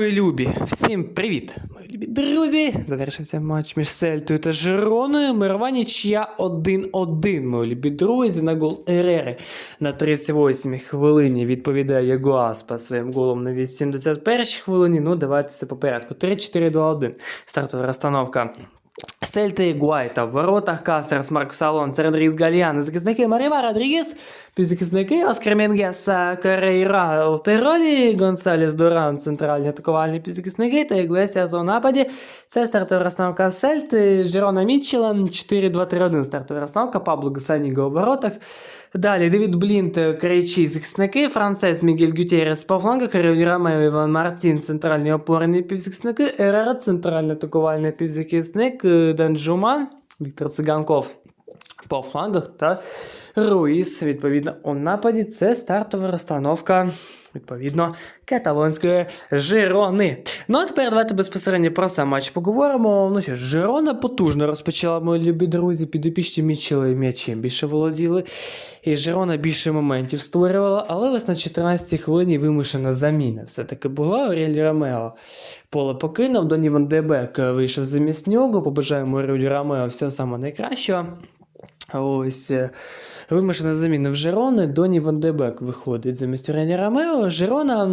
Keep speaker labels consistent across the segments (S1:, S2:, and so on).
S1: Мої любі, всім привіт! Мої любі друзі! Завершився матч між Сельтою та Жироною. Мирова нічия 1-1. Мої любі друзі на гол Ерери на 38-й хвилині відповідає Ягуаспа своїм голом на 81-й хвилині. Ну, давайте все по порядку. 3-4-2-1. Стартова розстановка. Сельта и Гуайта в воротах Кастерс, Марк Салон, Середріс Гальян, захисники Маріва Родригес, півзахисники Оскар Менгес, Карейра Алтеролі, Гонсалес Дуран, центральні атакувальні півзахисники та Іглесіас у нападі. Це стартова розстановка Сельти, Жерона Мітчела, 4-2-3-1 стартова розстановка, Пабло Гасаніго у воротах. Далі Девід Блінт, кричі захисники, Францес, Мігель Гютєрес по флангах, Ревні Ромео, Іван Мартін, центральні опорні півзахисники, Ерера, центральний атакувальний півзахисник, е, Данджуман, Віктор Циганков по флангах та Руїс, відповідно, у нападі. Це стартова розстановка. Відповідно, каталонської Жирони. Ну а тепер давайте безпосередньо про сам матч поговоримо. Ну що Жирона потужно розпочала, мої любі друзі, підопічні Мічели м'ячем більше володіли. І Жирона більше моментів створювала, але ось на 14-й хвилині вимушена заміна. Все-таки була Орелі Ромео. Поле покинув, Доні Ван Дебек вийшов замість нього. Побажаємо Орелі Ромео всього самого найкращого. Ось е, вимушена заміна в Жерони. Доні Ван Дебек виходить замість Орені Ромео. Жерона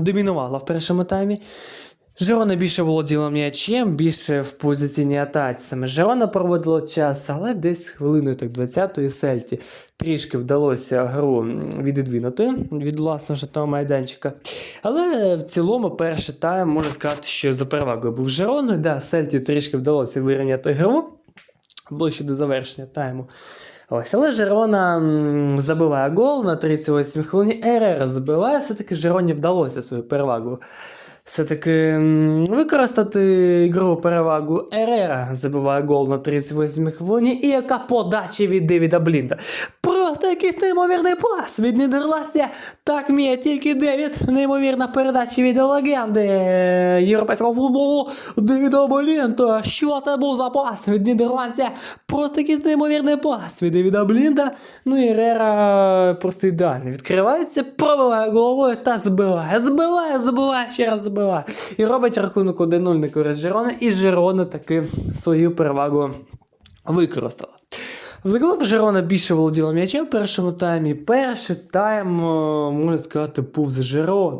S1: домінувала в першому таймі. Жерона більше володіла м'ячем, більше в позиційній атаці. Саме Жерона проводила час, але десь хвилиною так 20-ї сельті трішки вдалося гру відідвинути від власного житного майданчика. Але в цілому перший тайм можна сказати, що за перевагою був Жероною. Да, Сельті трішки вдалося вирівняти гру ближче до завершення тайму. Ось, але Жерона забиває гол на 38 хвилині. Ерера забиває, все-таки Жероні вдалося свою перевагу. Все-таки використати ігрову перевагу Ерера забиває гол на 38 хвилині. І яка подача від Девіда Блінда. Якийсь неймовірний пас від Нідерландця. Так вміє тільки Девід. Неймовірна передача від легенди європейського футболу Девіда Блінда. Що це був за пас від Нідерландця? Просто якийсь неймовірний пас від Девіда Блінда. Ну і Рера просто ідеально відкривається, пробиває головою та збиває. Збиває, збиває, ще раз збиває. І робить рахунок 1-0 на користь Жерона. І Жерона таки свою перевагу використала. Взагалом Жерона більше володіла м'ячем в першому таймі. Перший тайм, е, можна сказати, був за Жерона.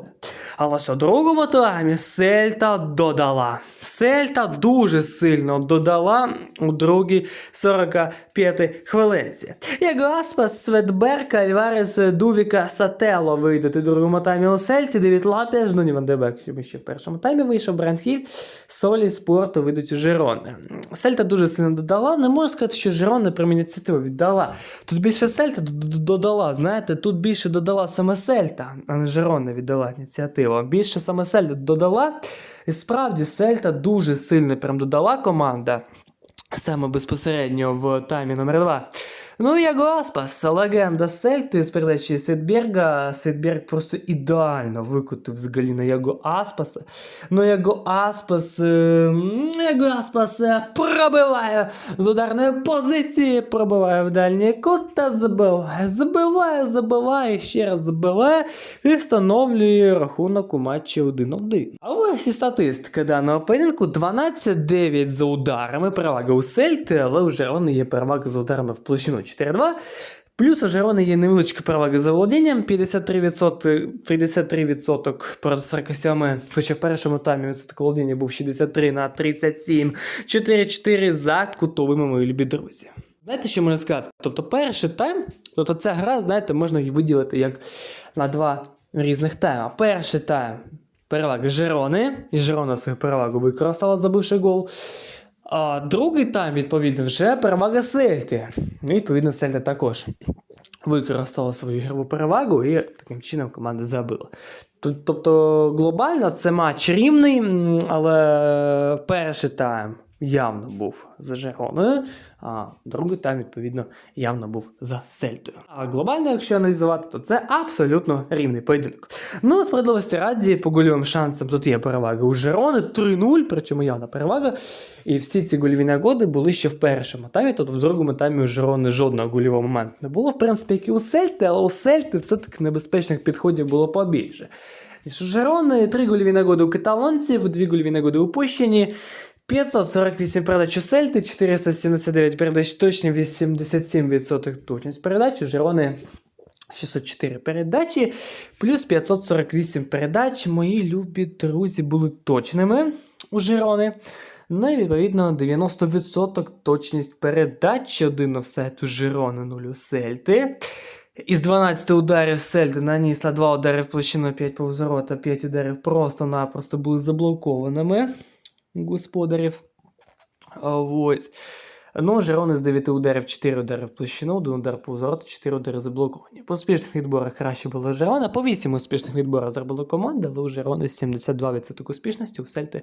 S1: Але у другому таймі Сельта додала. Сельта дуже сильно додала у другій 45 хвилинці. Як Аспас, Светберг, Альварес, Дувіка, Сателло вийдуть у другому таймі у Сельті, Девід Лапіж, ну Ніван Дебек, ще в першому таймі вийшов Брендхіль, Солі Спорту вийдуть у Жерони. Сельта дуже сильно додала. Не можу сказати, що Жерона прям ініціативу віддала. Тут більше Сельта додала. Знаєте, тут більше додала саме Сельта, а не Жерона віддала ініціативу. Більше саме Сельта додала. І справді Сельта дуже сильно прям додала команда. Саме безпосередньо в таймі номер 2. Ну, як Аспас, легенда Сельти з передачі Світберга. Світберг просто ідеально викотив взагалі на Яго Аспаса. Ну, Яго Аспас, е, Яго Аспас е, пробиває з ударної позиції, пробиває в дальній кут та забиває, забиває, забиває, ще раз забиває і встановлює рахунок у матчі 1-1. А ось і статистика даного поєдинку 12-9 за ударами. Перевага у Сельти, але у Жерони є перевага за ударами в площину 4-2. Плюс у Жерони є невеличка перевага за володінням 53%, 53% проти 47, хоча в першому таймі відсоток володіння був 63 на 37, 4-4 за кутовими мої любі друзі. Знаєте, що можна сказати? Тобто перший тайм, тобто ця гра, знаєте, можна її виділити як на два різних тайма. Перший тайм перевага Жерони, і Жерона свою перевагу використала, забивши гол. А другий тайм, відповідно, вже перевага Сельти. Ну, і, відповідно, Сельта також використала свою ігрову перевагу і таким чином команда забила. Тобто глобально це матч рівний, але перший тайм явно був за Жероною, а другий тайм, відповідно, явно був за Сельтою. А глобально, якщо аналізувати, то це абсолютно рівний поєдинок. Ну, справедливості раді, по гольовим шансам тут є перевага у Жерони 3-0, причому явна перевага. І всі ці гольові нагоди були ще в першому таймі, тобто в другому таймі у Жерони жодного гольового моменту не було, в принципі, як і у Сельти, але у Сельти все-таки небезпечних підходів було побільше. Жерони, 3 гольові нагоди у каталонців, 2 гольові нагоди упущені. 548 передач у Сельти, 479 передач точні, 87% точність передач. У Жерони 604 передачі, плюс 548 передач. Мої любі друзі були точними у Жерони. Ну і відповідно 90% точність передач, один офсет у Жерони, 0 у Сельти. Із 12 ударів Сельти нанісла 2 удари в площину, 5 повзорота, 5 ударів просто-напросто були заблокованими господарів. Ось. Ну, Жерони з 9 ударів, 4 удари в площину, 1 удар по вороту, 4 удари заблоковані. По успішних відборах краще було Жерона. По 8 успішних відборах зробила команда, але у Жерони 72% успішності, у Сельти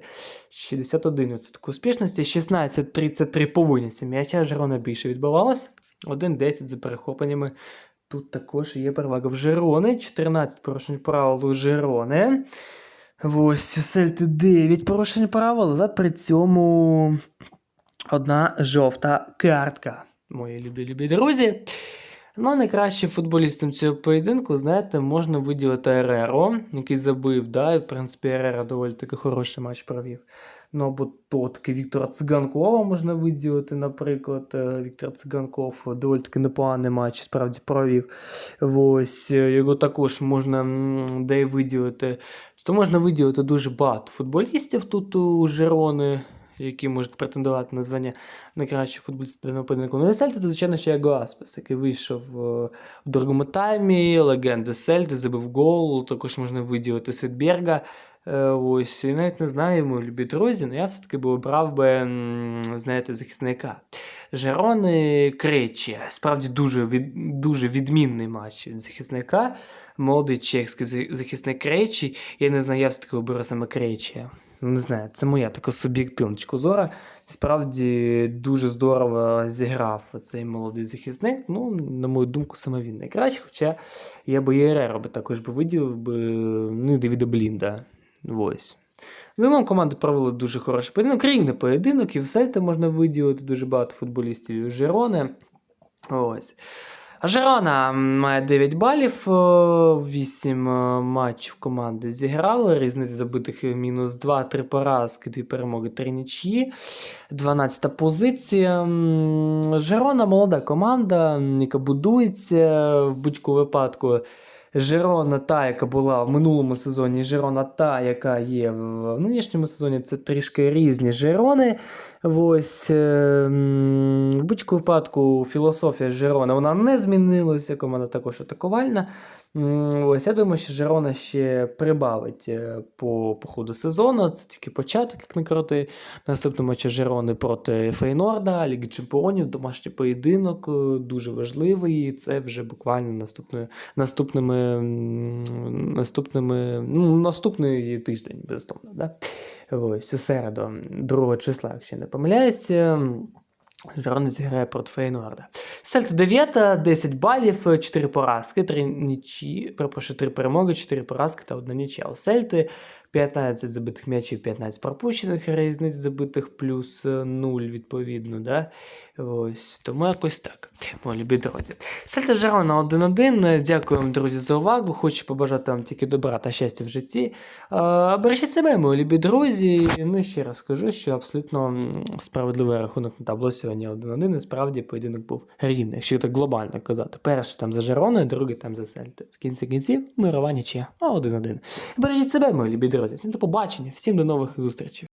S1: 61% успішності, 16-33 по винісі м'яча. Жерона більше відбивалась. 1-10 за перехопленнями. Тут також є перевага в Жерони. 14 порушень правил у Жерони. Ось Сельти 9 порушень правил, але при цьому одна жовта картка. Мої любі любі друзі. Ну, найкращим футболістом цього поєдинку, знаєте, можна виділити Ереро, який забив, да, і в принципі Ерера доволі таки хороший матч провів. Ну, або то таки Віктора Циганкова можна виділити, наприклад. Е, Віктор Циганков доволі таки непоганий матч справді провів. Ось е, його також можна де виділити. То можна виділити дуже багато футболістів тут у Жерони, які можуть претендувати на звання найкращого футболіста даного поєдинку. Ну, і Сельти, це, звичайно, ще Яго Аспес, який вийшов е, в другому таймі, легенда Сельти, забив гол, також можна виділити Світберга. Е, Ось, і навіть не знаю, мої любі друзі, але я все-таки би обрав би, знаєте, захисника. Жерони Кречі. Справді дуже, від, дуже відмінний матч від захисника. Молодий чехський захисник Кречі. Я не знаю, я все-таки оберу саме Кречі. Не знаю, це моя така суб'єктивна зору. Справді дуже здорово зіграв цей молодий захисник. Ну, на мою думку, саме він найкращий. Хоча я би би також би виділив би, ну і Девіда Блінда. Ось. Загалом команди провели дуже хороший поєдинок, рівний поєдинок, і в Сельти можна виділити дуже багато футболістів Жерони. Ось. Жерона має 9 балів, 8 матчів команди зіграли, різниця забитих мінус 2, 3 поразки, 2 перемоги, 3 нічиї. 12 позиція. Жерона молода команда, яка будується в будь-якому випадку. Жерона та, яка була в минулому сезоні, і Жерона та, яка є в нинішньому сезоні, це трішки різні Жерони. Ось, е, в будь-якому випадку філософія Жерона вона не змінилася, команда також атакувальна. Ось, я думаю, що Жерона ще прибавить е, по, по ходу сезону. Це тільки початок, як не крути. Наступний матч Жерони проти Фейнорда, Ліги Чемпіонів, домашній поєдинок е, дуже важливий. І це вже буквально наступною, наступними, наступними, ну, наступний тиждень, безумовно. Да? Ось у середу, 2 числа, якщо не помиляюся. Жерон зіграє проти Фейнорда. Сельта 9, 10 балів, 4 поразки, 3 нічі, перепрошую, 3 перемоги, 4 поразки та 1 нічя. У Сельти 15 забитих м'ячів, 15 пропущених, різниць забитих плюс 0, відповідно. Да? Ось, тому якось так, мої любі друзі. Сельта Жерона 1-1. Дякую вам, друзі, за увагу. Хочу побажати вам тільки добра та щастя в житті. Е, Бережіть себе, мої любі друзі. Ну ще раз скажу, що абсолютно справедливий рахунок на табло сьогодні 1-1. І справді поєдинок був рівний, якщо так глобально казати. Перший там за Жероною, другий там за Сельтою. В кінці кінців мирова нічия, а 1-1. Бережіть себе, мої любі друзі. Всім до побачення, всім до нових зустрічей.